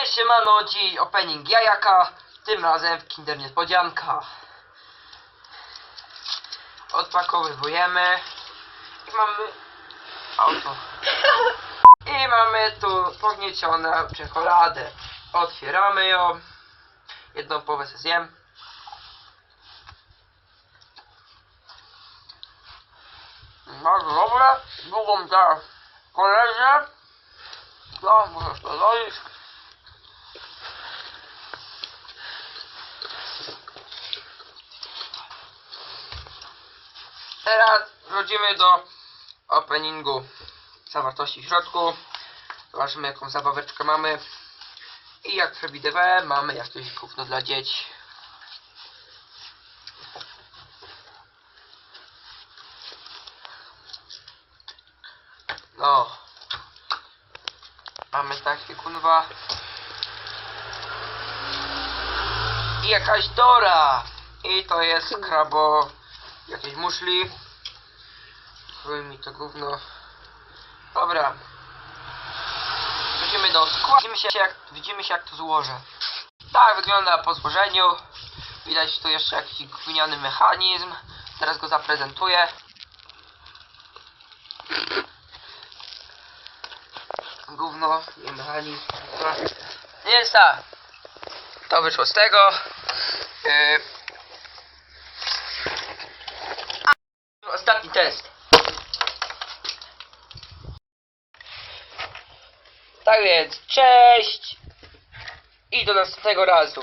Cześć, siemano, dziś opening jajaka, tym razem w Kinder Niespodzianka. Odpakowywujemy i mamy auto. I mamy tu pogniecioną czekoladę. Otwieramy ją. Jedną połowę sobie zjem. Bardzo dobre. Drugą teraz koleżę. No, możesz to dojść. Teraz wchodzimy do openingu zawartości w środku. Zobaczymy jaką zabaweczkę mamy. I jak przewidywałem, mamy jakieś gówno dla dzieci. No. Mamy takie kunwa. I jakaś Dora. I to jest krabo jakieś muszli. Chuj mi to gówno. Dobra. Przechodzimy do składu. Widzimy się jak, widzimy się jak to złożę. Tak wygląda po złożeniu. Widać tu jeszcze jakiś gówniany mechanizm. Teraz go zaprezentuję. Gówno, mechanizm. Więc tak. To wyszło z tego. Yy. Ostatni test. Tak więc, cześć i do następnego razu.